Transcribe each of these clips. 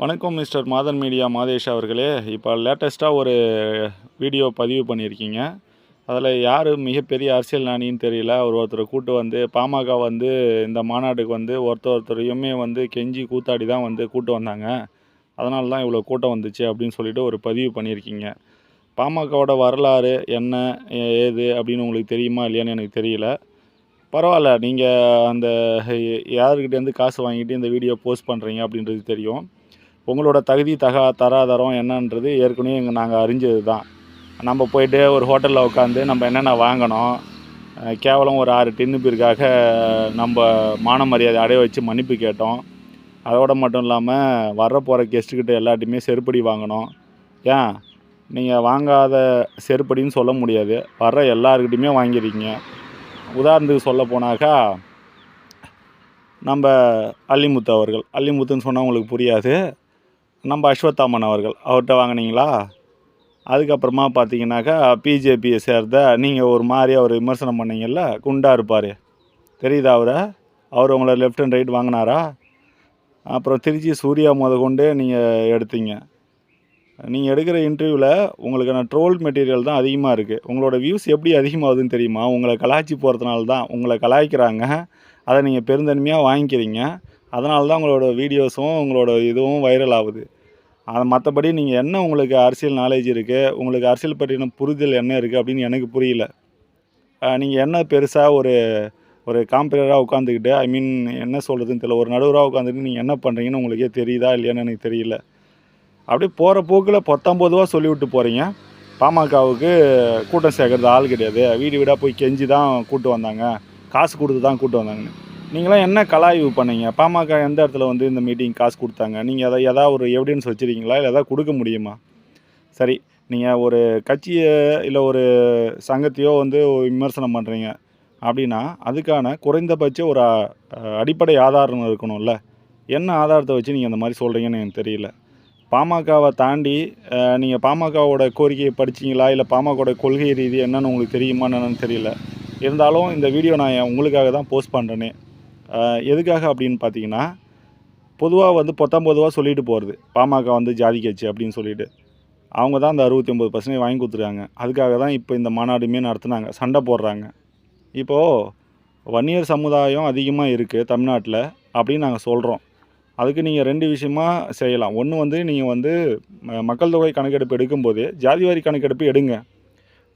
வணக்கம் mister Madhan media Madhesh அவர்களே. இப்போ லேட்டஸ்ட்டாக ஒரு வீடியோ பதிவு பண்ணியிருக்கீங்க. அதில் யார் மிகப்பெரிய அரசியல் நாணின்னு தெரியல. ஒரு ஒருத்தரை கூட்டு வந்து பாமக வந்து இந்த மாநாட்டுக்கு வந்து ஒருத்தர் ஒருத்தரையுமே வந்து கெஞ்சி கூத்தாடி தான் வந்து கூட்டு வந்தாங்க. அதனால தான் இவ்வளோ கூட்டம் வந்துச்சு அப்படின்னு சொல்லிட்டு ஒரு பதிவு பண்ணியிருக்கீங்க. பாமகவோட வரலாறு என்ன ஏ- ஏது அப்படின்னு உங்களுக்கு தெரியுமா இல்லையான்னு எனக்கு தெரியல. பரவாயில்ல நீங்கள் அந்த யாருக்கிட்டேருந்து காசு வாங்கிட்டு இந்த வீடியோ போஸ்ட் பண்ணுறீங்க அப்படின்றது தெரியும். உங்களோட தகுதி தகா தராதரம் என்னன்றது ஏற்கனவே எங்கள் நாங்கள் அறிஞ்சது தான் நம்ம போயிட்டு ஒரு ஹோட்டலில் உட்காந்து நம்ம என்னென்ன வாங்கணும் கேவலம் ஒரு ஆறு டின்னு பேருக்காக நம்ம மான மரியாதை அடைய வச்சு மன்னிப்பு கேட்டோம். அதோட மட்டும் இல்லாமல் வர போகிற கெஸ்ட்டுக்கிட்ட எல்லாட்டையுமே செருப்படி வாங்கணும். ஏன்? நீங்கள் வாங்காத செருப்படின்னு சொல்ல முடியாது. வர்ற எல்லாருக்கிட்டையுமே வாங்கியிருக்கீங்க உதாரணத்துக்கு சொல்ல போனாக்கா நம்ம அல்லிமுத்து அவர்கள். அல்லிமுத்துன்னு சொன்னால் உங்களுக்கு புரியாது. நம்ம அஸ்வத்தாமன் அவர்கள். அவர்கிட்ட வாங்குனீங்களா? அதுக்கப்புறமா பார்த்தீங்கன்னாக்கா பிஜேபியை சேர்ந்த நீங்கள் ஒரு மாதிரி அவர் விமர்சனம் பண்ணீங்கல்ல குண்டா இருப்பார். தெரியுதா அவரை? அவர் உங்களை லெஃப்ட் அண்ட் ரைட் வாங்கினாரா? அப்புறம் திருச்சி சூர்யா முத கொண்டு நீங்கள் எடுத்தீங்க. நீங்கள் எடுக்கிற இன்டர்வியூவில் உங்களுக்கான ட்ரோல் மெட்டீரியல் தான் அதிகமாக இருக்குது உங்களோட வியூஸ் எப்படி அதிகமாகுதுன்னு தெரியுமா? உங்களை கலாய்ச்சி போகிறதுனால தான் உங்களை கலாய்க்கிறாங்க. அதை நீங்கள் பெருந்தன்மையாக வாங்கிக்கிறீங்க. அதனால தான் உங்களோட வீடியோஸும் உங்களோட இதுவும் வைரல் ஆகுது. அது மற்றபடி நீங்கள் என்ன உங்களுக்கு அரசியல் நாலேஜ் இருக்குது உங்களுக்கு அரசியல் பற்றின புரிதல் என்ன இருக்குது அப்படின்னு எனக்கு புரியல. நீங்கள் என்ன பெருசாக ஒரு ஒரு காம்பரராக உட்காந்துக்கிட்டு ஐ மீன் என்ன சொல்கிறதுன்னு தெரியல. ஒரு நடுவராக உட்காந்துட்டு நீங்கள் என்ன பண்ணுறீங்கன்னு உங்களுக்கே தெரியுதா இல்லையான்னு எனக்கு தெரியல. அப்படியே போகிற போக்கில் பத்தொம்பதுவா சொல்லிவிட்டு போகிறீங்க பாமகவுக்கு கூட்டம் சேர்க்கறது ஆள் கிடையாது. வீடு வீடாக போய் கெஞ்சி தான் கூப்பிட்டு வந்தாங்க. காசு கொடுத்து தான் கூட்டு வந்தாங்கன்னு. நீங்களாம் என்ன கலாய்வு பண்ணீங்க? பாமக எந்த இடத்துல வந்து இந்த மீட்டிங் காசு கொடுத்தாங்க? நீங்கள் அதை ஏதாவது ஒரு எவிடன்ஸ் வச்சுருக்கீங்களா இல்லை எதாவது கொடுக்க முடியுமா? சரி நீங்கள் ஒரு கட்சியை இல்லை ஒரு சங்கத்தையோ வந்து விமர்சனம் பண்ணுறீங்க அப்படின்னா அதுக்கான குறைந்தபட்ச ஒரு அடிப்படை ஆதாரம் இருக்கணும்ல. என்ன ஆதாரத்தை வச்சு நீங்கள் அந்த மாதிரி சொல்கிறீங்கன்னு எனக்கு தெரியல. பாமகவை தாண்டி நீங்கள் பாமகவோட கோரிக்கையை படிச்சீங்களா? இல்லை பாமகவோட கொள்கை ரீதி என்னென்னு உங்களுக்கு தெரியுமா என்னென்னு தெரியல. இருந்தாலும் இந்த வீடியோ நான் உங்களுக்காக தான் போஸ்ட் பண்ணுறேனே எதுக்காக அப்படின்னு பார்த்தீங்கன்னா பொதுவாக வந்து பத்தொம்பதுவா சொல்லிட்டு போகிறது பாமக வந்து ஜாதி கட்சி அப்படின்னு சொல்லிட்டு. அவங்க தான் அந்த அறுபத்தி ஒம்பது பர்சன்டேஜ் வாங்கி கொடுத்துருக்காங்க. அதுக்காக தான் இப்போ இந்த மாநாடுமே நடத்துனாங்க. சண்டை போடுறாங்க. இப்போது வன்னியர் சமுதாயம் அதிகமாக இருக்குது தமிழ்நாட்டில் அப்படின்னு நாங்கள் சொல்கிறோம் அதுக்கு நீங்கள் ரெண்டு விஷயமா செய்யலாம். ஒன்று வந்து நீங்கள் வந்து மக்கள் தொகை கணக்கெடுப்பு எடுக்கும்போது ஜாதிவாரி கணக்கெடுப்பு எடுங்க.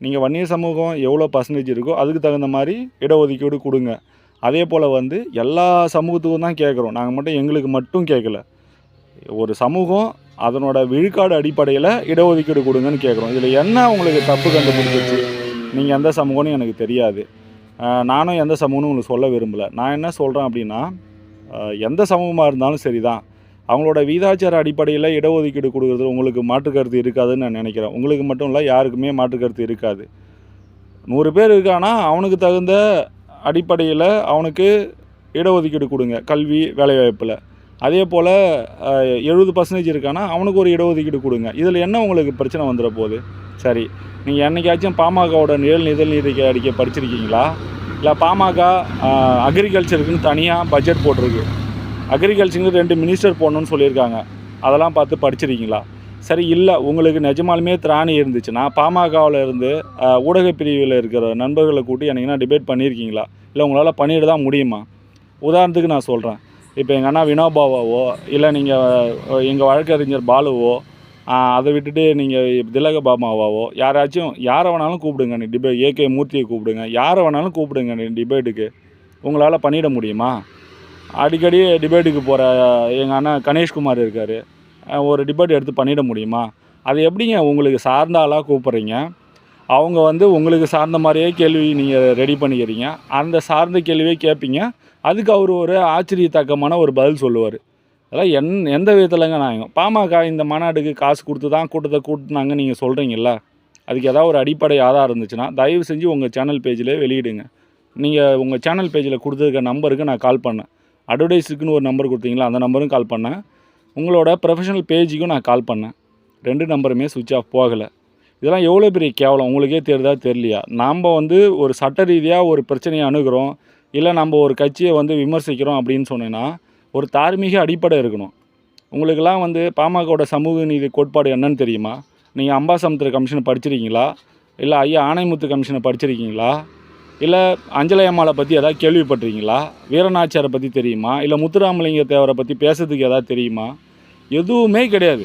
நீங்கள் வன்னியர் சமூகம் எவ்வளோ பர்சன்டேஜ் இருக்கோ அதுக்கு தகுந்த மாதிரி இடஒதுக்கீடு கொடுங்க. அதே போல் வந்து எல்லா சமூகத்துக்கும் தான் கேட்குறோம். நாங்கள் மட்டும் எங்களுக்கு மட்டும் கேட்கல. ஒரு சமூகம் அதனோட விழுக்காடு அடிப்படையில் இடஒதுக்கீடு கொடுங்கன்னு கேட்குறோம். இதில் என்ன உங்களுக்கு தப்பு கண்டுபிடிச்சிச்சு? நீங்கள் எந்த சமூகம்னு எனக்கு தெரியாது. நானும் எந்த சமூகம்னு உங்களுக்கு சொல்ல விரும்பலை. நான் என்ன சொல்கிறேன் அப்படின்னா எந்த சமூகமாக இருந்தாலும் சரி தான் அவங்களோட வீதாச்சார அடிப்படையில் இடஒதுக்கீடு கொடுக்குறது உங்களுக்கு மாற்றுக்கருத்து இருக்காதுன்னு நான் நினைக்கிறேன். உங்களுக்கு மட்டும் இல்லை யாருக்குமே மாற்றுக்கருத்து இருக்காது. நூறு பேர் இருக்கானா அவனுக்கு தகுந்த அடிப்படையில் அவனுக்கு இடஒதுக்கீடு கொடுங்க கல்வி வேலைவாய்ப்பில். அதே போல் எழுபது பர்சன்டேஜ் இருக்கானா அவனுக்கு ஒரு இடஒதுக்கீடு கொடுங்க. இதில் என்ன உங்களுக்கு பிரச்சனை வந்துட போகுது? சரி நீங்கள் என்றைக்காச்சும் பாமகவோட நிழல் நிதல் நீதி அடிக்க படிச்சிருக்கீங்களா? இல்லை பாமக அக்ரிகல்ச்சருக்குன்னு தனியாக பட்ஜெட் போட்டிருக்கு. அக்ரிகல்ச்சருக்கு ரெண்டு மினிஸ்டர் போடணும்னு சொல்லியிருக்காங்க. அதெல்லாம் பார்த்து படிச்சிருக்கீங்களா? சரி இல்லை உங்களுக்கு நிஜமாலுமே திராணி இருந்துச்சுன்னா பாமகவில் இருந்து ஊடக பிரிவில் இருக்கிற நண்பர்களை கூட்டி என்னைக்குன்னா டிபேட் பண்ணியிருக்கீங்களா? இல்லை உங்களால் பண்ணிட்டு தான் முடியுமா? உதாரணத்துக்கு நான் சொல்கிறேன் இப்போ எங்கள் அண்ணா வினோபாவாவோ இல்லை நீங்கள் எங்கள் வழக்கறிஞர் பாலுவோ அதை விட்டுட்டு நீங்கள் திலக பாமாவாவோ யாராச்சும் யாரை வேணாலும் கூப்பிடுங்க நீ டிபேட் ஏகே மூர்த்தியை கூப்பிடுங்க யாரை வேணாலும் கூப்பிடுங்க நீ டிபேட்டுக்கு உங்களால் பண்ணிட முடியுமா? அடிக்கடி டிபேட்டுக்கு போகிற எங்கள் அண்ணா கணேஷ்குமார் இருக்கார். ஒரு டிபேட் எடுத்து பண்ணிட முடியுமா? அது எப்படிங்க உங்களுக்கு சார்ந்த ஆளாக கூப்பிட்றீங்க? அவங்க வந்து உங்களுக்கு சார்ந்த மாதிரியே கேள்வி நீங்கள் ரெடி பண்ணிக்கிறீங்க. அந்த சார்ந்த கேள்வியே கேட்பீங்க அதுக்கு அவர் ஒரு ஆச்சரியத்தக்கமான ஒரு பதில் சொல்லுவார். அதெல்லாம் என் எந்த விதத்துலங்க நான் பாமக இந்த மாநாட்டுக்கு காசு கொடுத்து தான் கூட்டத்தை கூட்டினாங்க நீங்கள் சொல்கிறீங்கல்ல அதுக்கு ஏதாவது ஒரு அடிப்படை ஆதாரம் இருந்துச்சுன்னா தயவு செஞ்சு உங்கள் சேனல் பேஜில் வெளியிடுங்க. நீங்கள் உங்கள் சேனல் பேஜில் கொடுத்துருக்க நம்பருக்கு நான் கால் பண்ணேன். அட்வர்டைஸுக்குன்னு ஒரு நம்பர் கொடுத்தீங்களா அந்த நம்பரும் கால் பண்ணேன். உங்களோட ப்ரொஃபஷனல் பேஜுக்கும் நான் கால் பண்ணேன். ரெண்டு நம்பருமே சுவிட்ச் ஆஃப் போகலை. இதெல்லாம் எவ்வளோ பெரிய கேவலம்? உங்களுக்கே தெரியுதா தெரியலையா? நாம் வந்து ஒரு சட்ட ரீதியாக ஒரு பிரச்சனையை அணுகிறோம். இல்லை நம்ம ஒரு கட்சியை வந்து விமர்சிக்கிறோம் அப்படின்னு சொன்னேன்னா ஒரு தார்மீக அடிப்படை இருக்கணும். உங்களுக்கெல்லாம் வந்து பாமகவோட சமூக நீதி கோட்பாடு என்னன்னு தெரியுமா? நீங்கள் அம்பாசமுத்திர கமிஷனை படிச்சிருக்கீங்களா? இல்லை ஐயா ஆணைமுத்து கமிஷனை படிச்சிருக்கீங்களா? இல்லை அஞ்சலையம்மாவை பற்றி எதாவது கேள்விப்பட்டிருக்கீங்களா? வீரநாச்சியாரை பற்றி தெரியுமா? இல்லை முத்துராமலிங்க தேவரை பற்றி பேசுறதுக்கு எதாவது தெரியுமா? எதுவுமே கிடையாது.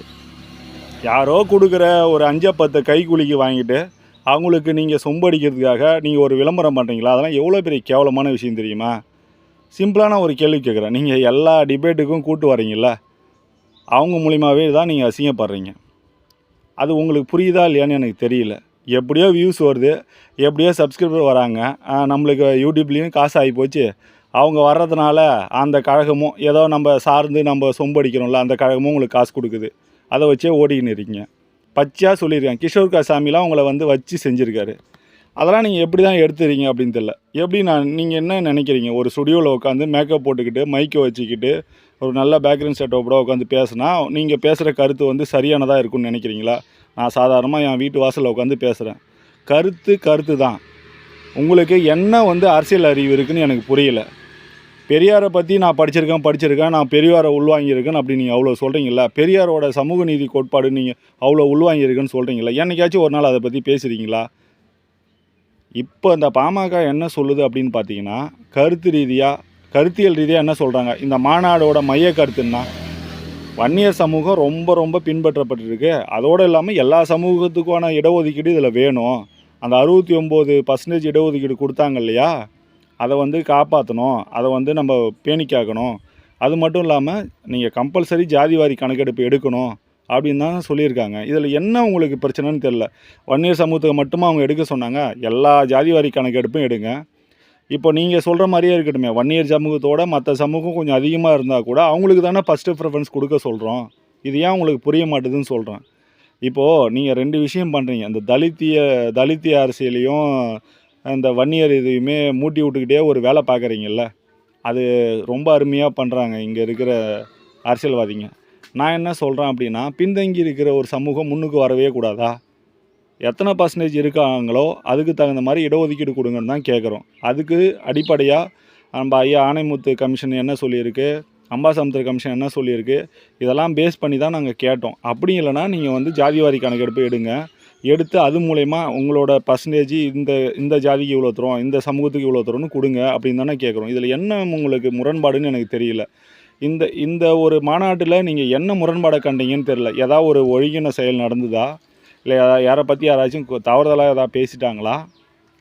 யாரோ கொடுக்குற ஒரு அஞ்சா பத்து கைக்கூலிக்கு வாங்கிட்டு அவங்களுக்கு நீங்கள் சொம்படிக்கிறதுக்காக நீங்கள் ஒரு விளம்பரம் பண்ணுறீங்களா அதெல்லாம் எவ்வளோ பெரிய கேவலமான விஷயம் தெரியுமா? சிம்பிளான ஒரு கேள்வி கேட்குறேன். நீங்கள் எல்லா டிபேட்டுக்கும் கூட்டு வரீங்கள அவங்க மூலியமாகவே தான் நீங்கள் அசிங்கப்படுறீங்க. அது உங்களுக்கு புரியுதா இல்லையான்னு எனக்கு தெரியல. எப்படியோ வியூஸ் வருது எப்படியோ சப்ஸ்கிரைபர் வராங்க. நம்மளுக்கு யூடியூப்லேயும் காசு ஆகி போச்சு. அவங்க வர்றதுனால அந்த கழகமும் ஏதோ நம்ம சார்ந்து நம்ம சொம்படிக்கிறோம்ல அந்த கழகமும் உங்களுக்கு காசு கொடுக்குது. அதை வச்சே ஓடிக்கின்னு இருக்கீங்க. பச்சையாக சொல்லியிருக்கேன் கிஷோர் காசாமிலாம் உங்களை வந்து வச்சு செஞ்சுருக்காரு. அதெல்லாம் நீங்கள் எப்படி தான் எடுத்துறீங்க அப்படின்னு தெரில எப்படி நான் நீங்கள் என்ன நினைக்கிறீங்க? ஒரு ஸ்டுடியோவில் உட்காந்து மேக்கப் போட்டுக்கிட்டு மைக்கை வச்சுக்கிட்டு ஒரு நல்ல பேக்ரவுண்ட் செட்டப்போட உட்காந்து பேசுனா நீங்கள் பேசுகிற கருத்து வந்து சரியானதாக இருக்கும்னு நினைக்கிறீங்களா? நான் சாதாரணமாக என் வீட்டு வாசலில் உட்காந்து பேசுகிறேன் கருத்து கருத்து தான் உங்களுக்கு என்ன வந்து அரசியல் அறிவு இருக்குதுன்னு எனக்கு புரியலை. பெரியாரை பற்றி நான் படிச்சிருக்கேன் படிச்சிருக்கேன் நான் பெரியாரை உள்வாங்கியிருக்கேன் அப்படி நீங்கள் அவ்வளோ சொல்கிறீங்களா பெரியாரோட சமூக நீதி கோட்பாடு நீங்கள் அவ்வளோ உள்வாங்கியிருக்குன்னு சொல்கிறீங்களா என்னைக்காச்சும் ஒரு நாள் அதை பற்றி பேசுகிறீங்களா இப்போ இந்த பாமக என்ன சொல்லுது அப்படின்னு பார்த்தீங்கன்னா கருத்து ரீதியாக கருத்தியல் ரீதியாக என்ன சொல்கிறாங்க இந்த மாநாடோட மைய கருத்துன்னா வன்னியர் சமூகம் ரொம்ப ரொம்ப பின்பற்றப்பட்டிருக்கு. அதோடு இல்லாமல் எல்லா சமூகத்துக்கான இடஒதுக்கீடு இதில் வேணும். அந்த அறுபத்தி ஒம்பது பர்சன்டேஜ் இடஒதுக்கீடு கொடுத்தாங்க இல்லையா? அதை வந்து காப்பாற்றணும் அதை வந்து நம்ம பேணிக்காக்கணும். அது மட்டும் இல்லாமல் நீங்கள் கம்பல்சரி ஜாதிவாரி கணக்கெடுப்பு எடுக்கணும் அப்படின்னு தான் சொல்லியிருக்காங்க. இதில் என்ன உங்களுக்கு பிரச்சனைன்னு தெரில வன்னியர் சமூகத்துக்கு மட்டுமா அவங்க எடுக்க சொன்னாங்க? எல்லா ஜாதிவாரி கணக்கெடுப்பும் எடுங்க. இப்போ நீங்கள் சொல்கிற மாதிரியே இருக்கட்டுமே. வன்னியர் சமூகத்தோட மற்ற சமூகம் கொஞ்சம் அதிகமாக இருந்தால் கூட அவங்களுக்கு தானே ஃபஸ்ட்டு ப்ரிஃபரன்ஸ் கொடுக்க சொல்கிறோம் இது ஏன் உங்களுக்கு புரிய மாட்டுதுன்னு சொல்கிறேன் இப்போது நீங்கள் ரெண்டு விஷயம் பண்ணுறீங்க அந்த தலித்திய தலித்திய அரசியலையும் இந்த வன்னியர் இதையுமே மூட்டி விட்டுக்கிட்டே ஒரு வேலை பார்க்குறீங்கல்ல அது ரொம்ப அருமையாக பண்ணுறாங்க இங்கே இருக்கிற அரசியல்வாதிங்க. நான் என்ன சொல்கிறேன் அப்படின்னா பின்தங்கி இருக்கிற ஒரு சமூகம் முன்னுக்கு வரவே கூடாதா? எத்தனை பர்சன்டேஜ் இருக்காங்களோ அதுக்கு தகுந்த மாதிரி இடஒதுக்கீடு கொடுங்கன்னு தான் கேட்குறோம் அதுக்கு அடிப்படையாக நம்ம ஐயா ஆணைமுத்து கமிஷன் என்ன சொல்லியிருக்கு அம்பாசமுத்திர கமிஷன் என்ன சொல்லியிருக்கு இதெல்லாம் பேஸ் பண்ணி தான் நாங்கள் கேட்டோம். அப்படி இல்லைன்னா நீங்கள் வந்து ஜாதிவாரி கணக்கெடுப்பு எடுங்க. எடுத்து அது மூலயமா உங்களோட பர்சன்டேஜ் இந்த இந்த ஜாதிக்கு இவ்வளோ தரும் இந்த சமூகத்துக்கு இவ்வளோ தரும்னு கொடுங்க அப்படின்னு தானே கேட்குறோம். இதில் என்ன உங்களுக்கு முரண்பாடுன்னு எனக்கு தெரியல. இந்த இந்த ஒரு மாநாட்டில் நீங்கள் என்ன முரண்பாடை கண்டீங்கன்னு தெரில ஏதாவது ஒரு ஒழுங்கின செயல் நடந்ததா? இல்லை யாரை பற்றி யாராச்சும் கு- தவறுதலாக ஏதாவது பேசிட்டாங்களா?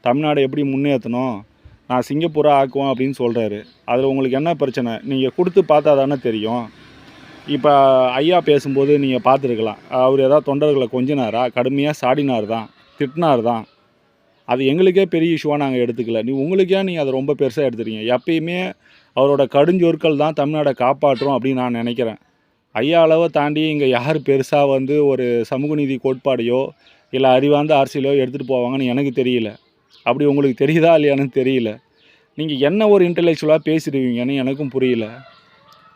தமிழ்நாடு எப்படி முன்னேற்றணும் நான் சிங்கப்பூரை ஆக்குவேன் அப்படின்னு சொல்கிறாரு அதில் உங்களுக்கு என்ன பிரச்சனை? நீங்கள் கொடுத்து பார்த்தா தானே தெரியும். இப்போ ஐயா பேசும்போது நீங்கள் பார்த்துருக்கலாம். அவர் ஏதாவது தொண்டர்களை கொஞ்சினாரா? கடுமையாக சாடினார் தான் திட்டினார் தான். அது எங்களுக்கே பெரிய இஷ்யூவாக நாங்கள் எடுத்துக்கல. நீ உங்களுக்கே நீங்கள் அதை ரொம்ப பெருசாக எடுத்துறீங்க. எப்பயுமே அவரோட கடுஞ்சொற்கள் தான் தமிழ்நாடை காப்பாற்றும் அப்படின்னு நான் நினைக்கிறேன். ஐயா அளவை தாண்டி இங்கே யார் பெருசாக வந்து ஒரு சமூக நீதி கோட்பாடையோ இல்லை அறிவார்ந்த அரசியலோ எடுத்துகிட்டு போவாங்கன்னு எனக்கு தெரியல. அப்படி உங்களுக்கு தெரியுதா இல்லையான்னு தெரியல. நீங்கள் என்ன ஒரு இன்டலெக்சுவலாக பேசிடுவீங்கன்னு எனக்கும் புரியல.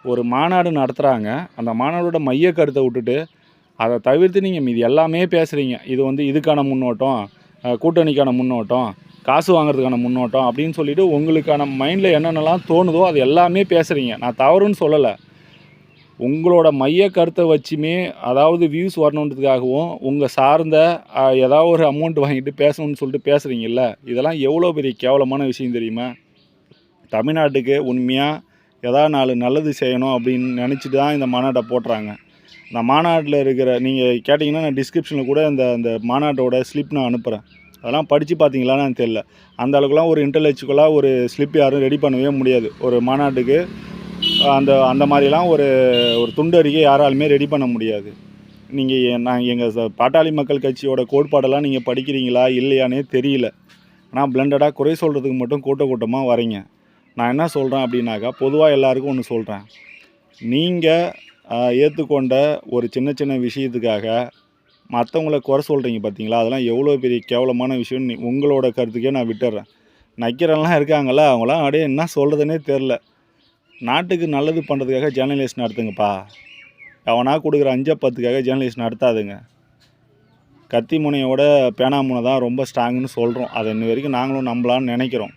ஒரு மாநாடு நடத்துகிறாங்க அந்த மாநாடோட மைய கருத்தை விட்டுட்டு அதை தவிர்த்து நீங்கள் மீதி எல்லாமே பேசுகிறீங்க இது வந்து இதுக்கான முன்னோட்டம் கூட்டணிக்கான முன்னோட்டம் காசு வாங்குறதுக்கான முன்னோட்டம் அப்படின்னு சொல்லிட்டு உங்களுக்கான மைண்டில் என்னென்னலாம் தோணுதோ அது எல்லாமே பேசுகிறீங்க நான் தவறுன்னு சொல்லலை. உங்களோட மைய கருத்தை வச்சுமே அதாவது வியூஸ் வரணுன்றதுக்காகவும் உங்கள் சார்ந்த ஏதாவது ஒரு அமௌண்ட் வாங்கிட்டு பேசணும்னு சொல்லிட்டு பேசுகிறீங்கல்ல இதெல்லாம் எவ்வளோ பெரிய கேவலமான விஷயம் தெரியுமா? தமிழ்நாட்டுக்கு உண்மையாக ஏதாவது நாலு நல்லது செய்யணும் அப்படின்னு நினச்சிட்டு தான் இந்த மாநாட்டை போட்டுறாங்க. இந்த மாநாட்டில் இருக்கிற நீங்கள் கேட்டிங்கன்னா நான் டிஸ்கிரிப்ஷனில் கூட இந்த அந்த மாநாட்டோட ஸ்லிப் நான் அனுப்புகிறேன் அதெல்லாம் படித்து பார்த்தீங்களான்னு தெரில அந்த அளவுக்குலாம் ஒரு இன்டெலெக்சுவலாக ஒரு ஸ்லிப் யாரும் ரெடி பண்ணவே முடியாது. ஒரு மாநாட்டுக்கு அந்த அந்த மாதிரிலாம் ஒரு ஒரு துண்டு அறிக்கை யாராலுமே ரெடி பண்ண முடியாது. நீங்கள் நான் எங்கள் பாட்டாளி மக்கள் கட்சியோட கோட்பாடெல்லாம் நீங்கள் படிக்கிறீங்களா இல்லையானே தெரியல. ஆனால் பிளண்டடாக குறை சொல்கிறதுக்கு மட்டும் கூட்ட கூட்டமாக வரீங்க நான் என்ன சொல்கிறேன் அப்படின்னாக்கா பொதுவாக எல்லாருக்கும் ஒன்று சொல்கிறேன் நீங்கள் ஏற்றுக்கொண்ட ஒரு சின்ன சின்ன விஷயத்துக்காக மற்றவங்கள குறை சொல்கிறீங்க பார்த்தீங்களா அதெல்லாம் எவ்வளோ பெரிய கேவலமான விஷயம்னு நீ உங்களோட கருத்துக்கே நான் விட்டுறேன். நக்கிறெல்லாம் இருக்காங்கள அவங்களாம் அப்படியே என்ன சொல்கிறதுனே தெரில நாட்டுக்கு நல்லது பண்ணுறதுக்காக ஜேர்னலிஸ்ட் நடத்துங்கப்பா. அவனா கொடுக்குற அஞ்ச பத்துக்காக ஜேர்னலிஸ்ட் நடத்தாதுங்க. கத்தி முனையோட பேனா முனை தான் ரொம்ப ஸ்ட்ராங்குன்னு சொல்கிறோம் அதை இன்ன வரைக்கும் நாங்களும் நம்பலான்னு நினைக்கிறோம்.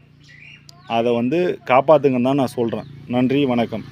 அதை வந்து காப்பாற்றுங்கன்னு தான் நான் சொல்கிறேன் நன்றி வணக்கம்.